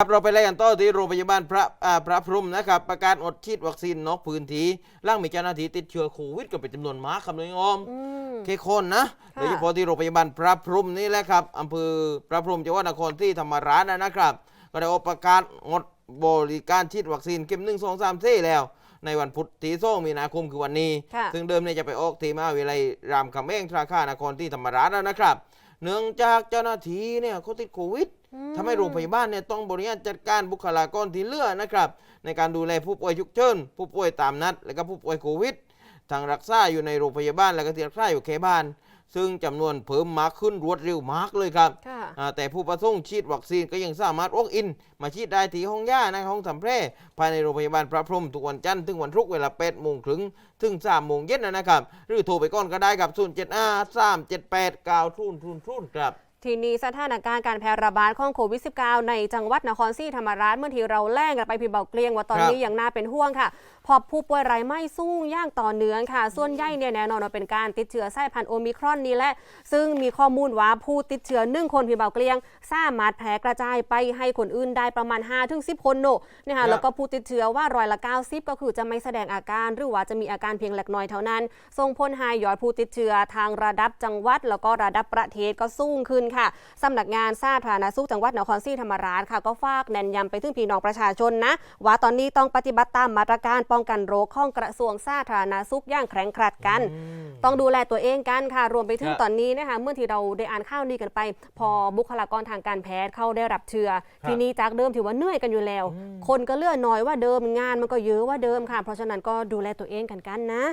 ครับเราไปไล่กันต่อที่โรงพยาบาลพระอ่าพระพรหมนะครับประกาศอดฉีดวัคซีนนอกพื้นที่ร่างมีเจ้าหน้าที่ติดเชื้อโควิดกันเป็นจำนวนมากครับน้องออมอืมเคคนนะค่ะโดยเฉพาะที่โรงพยาบาลพระพรหมนี่แหละครับอำเภอพระพรหมจังหวัดนครศรีธรรมราชนะนะครับ ก็ได้ออกประกาศงดบริการฉีดวัคซีนเข็มหนึ่งสองสามสี่แล้ว ในวันพุธที่สองมีนาคมคือวันนี้ค่ะซึ่งเดิมเนี่ยจะไปออกที่มหาวิทยาลัยรามคำแหงสาขานครที่ธรรมราชแล้วนะครับ เนื่องจากเจ้าหน้าที่เนี่ยเขาติดโควิดอืมทำให้โรงพยาบาลเนี่ยต้องบริหารจัดการบุคลากรที่เหลือนะครับ ในการดูแลผู้ป่วยฉุกเฉินผู้ป่วยตามนัด และก็ผู้ป่วยโควิดทางรักษาอยู่ในโรงพยาบาลและก็ที่รักษาอยู่แค่บ้าน ซึ่งจำนวนเพิ่มมากขึ้นรวดเร็วมากเลยครับค่ะอ่าแต่ผู้ประสงค์ฉีดวัคซีนก็ยังสามารถวอล์กอิน มาฉีดได้ที่ห้องย่านะห้องสำแพร่ภายในโรงพยาบาลพระพรหมทุกวันจันทร์ถึงวันศุกร์เวลา8โมงครึ่งถึง3โมงเย็นนะครับ หรือโทรไปก่อนก็ได้ครับ0 7 5 3 7 8 9 0 0 0ครับ ทีนี้สถานการณ์การแพร่ระบาดของโควิด -19 ในจังหวัดนครศรีธรรมราชเมื่อที่เราแล่งกันไปพี่เบาเกลียงว่าตอนครับนี้ยังน่าเป็นห่วงค่ะ พอผู้ป่วยรายไม่สูงอย่างต่อเนื่องค่ะ ส่วนใหญ่เนี่ยแน่นอนว่าเป็นการติดเชื้อสายพันธุ์โอมิครอนนี่แหละ ซึ่งมีข้อมูลว่าผู้ติดเชื้อหนึ่งคนพี่เบาเกลียง สามารถแพร่กระจายไปให้คนอื่นได้ประมาณ5-10 คนโนนะครัคะบแล้วก็ผู้ติดเชื้อว่าร้อยละ 90 ก็คือจะไม่แสดงอาการ หรือว่าจะมีอาการเพียงเล็กน้อยเท่านั้นส่งผลให้ยอดผู้ติดเชื้อทางระดับจังหวัด แล้วก็ระดับประเทศก็สูงขึ้นค่ะสำนักงานสาธารณสุขจังหวัดนครศรีธรรมราชค่ะ ก็ฝากแนะนำไปถึงพี่น้องประชาชนนะ ว่าตอนนี้ต้องปฏิบัติตามมาตรการป้องกันโรคของกระทรวงสาธารณสุขอย่างแข็งขัดกัน ต้องดูแลตัวเองกันค่ะ รวมไปถึงครับตอนนี้นะคะเมื่อที่เราได้อ่านข่าวนี้กันไป พอบุคลากรทางการแพทย์เข้าได้รับเชื้อครับทีนี้จากเดิมถือว่าเหนื่อยกันอยู่แล้ว คนก็เลื่อนน้อยว่าเดิมงานมันก็เยอะว่าเดิมค่ะ เพราะฉะนั้นก็ดูแลตัวเองกันกันนะ